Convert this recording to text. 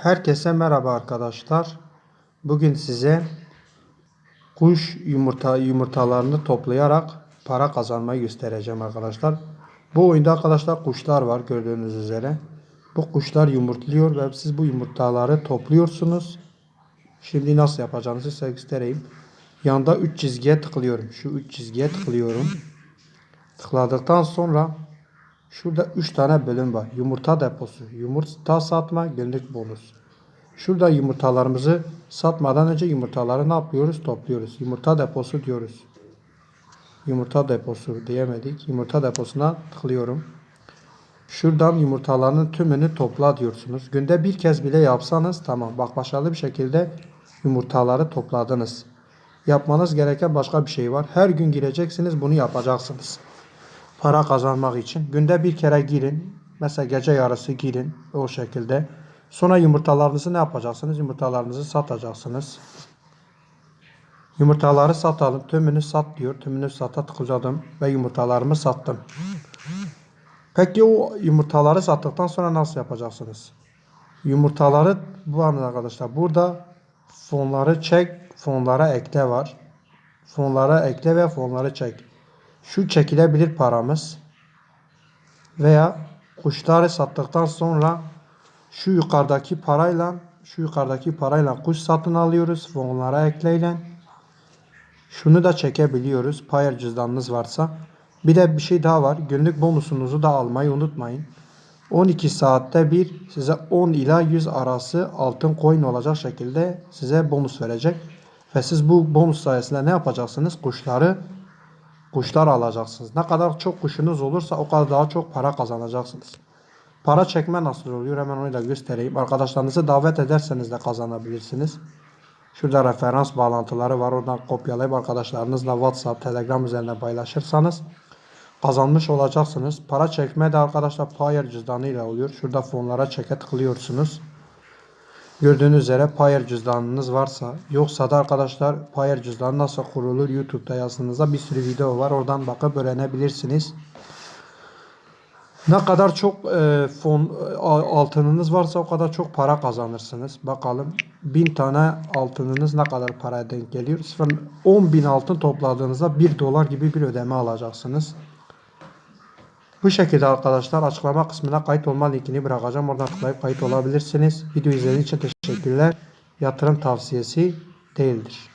Herkese merhaba arkadaşlar. Bugün size kuş yumurta yumurtalarını toplayarak para kazanmayı göstereceğim arkadaşlar. Bu oyunda arkadaşlar kuşlar var gördüğünüz üzere. Bu kuşlar yumurtluyor ve siz bu yumurtaları topluyorsunuz. Şimdi nasıl yapacağınızı size göstereyim. Yanda 3 çizgiye tıklıyorum. Şu 3 çizgiye tıklıyorum. Tıkladıktan sonra Şurada 3 tane bölüm var. Yumurta deposu, yumurta satma, günlük bonus. Şurada yumurtalarımızı satmadan önce yumurtaları ne yapıyoruz? Topluyoruz. Yumurta deposu diyoruz. Yumurta deposu diyemedik. Yumurta deposuna tıklıyorum. Şuradan yumurtaların tümünü topla diyorsunuz. Günde bir kez bile yapsanız tamam. Bak başarılı bir şekilde yumurtaları topladınız. Yapmanız gereken başka bir şey var. Her gün gireceksiniz bunu yapacaksınız para kazanmak için günde bir kere girin. Mesela gece yarısı girin o şekilde. Sonra yumurtalarınızı ne yapacaksınız? Yumurtalarınızı satacaksınız. Yumurtaları satalım. Tümünü sat diyor. Tümünü sata tıkladım ve yumurtalarımı sattım. Peki o yumurtaları sattıktan sonra nasıl yapacaksınız? Yumurtaları bu arada arkadaşlar burada fonları çek, fonlara ekle var. Fonlara ekle ve fonları çek şu çekilebilir paramız veya kuşları sattıktan sonra şu yukarıdaki parayla şu yukarıdaki parayla kuş satın alıyoruz fonlara ekleyle. Şunu da çekebiliyoruz payer cüzdanınız varsa. Bir de bir şey daha var günlük bonusunuzu da almayı unutmayın. 12 saatte bir size 10 ila 100 arası altın coin olacak şekilde size bonus verecek. Ve siz bu bonus sayesinde ne yapacaksınız? Kuşları kuşlar alacaksınız. Ne kadar çok kuşunuz olursa o kadar daha çok para kazanacaksınız. Para çekme nasıl oluyor hemen onu da göstereyim. Arkadaşlarınızı davet ederseniz de kazanabilirsiniz. Şurada referans bağlantıları var. Oradan kopyalayıp arkadaşlarınızla WhatsApp, Telegram üzerinde paylaşırsanız kazanmış olacaksınız. Para çekme de arkadaşlar Payer cüzdanıyla oluyor. Şurada fonlara çeke tıklıyorsunuz. Gördüğünüz üzere Payer cüzdanınız varsa yoksa da arkadaşlar Payer cüzdanı nasıl kurulur YouTube'da yazdığınızda bir sürü video var. Oradan bakıp öğrenebilirsiniz. Ne kadar çok e, fon e, altınınız varsa o kadar çok para kazanırsınız. Bakalım 1000 tane altınınız ne kadar paraya denk geliyor? 10 bin altın topladığınızda 1 dolar gibi bir ödeme alacaksınız. Bu şekilde arkadaşlar açıklama kısmına kayıt olma linkini bırakacağım. Oradan tıklayıp kayıt olabilirsiniz. Video izlediğiniz için teşekkürler. Yatırım tavsiyesi değildir.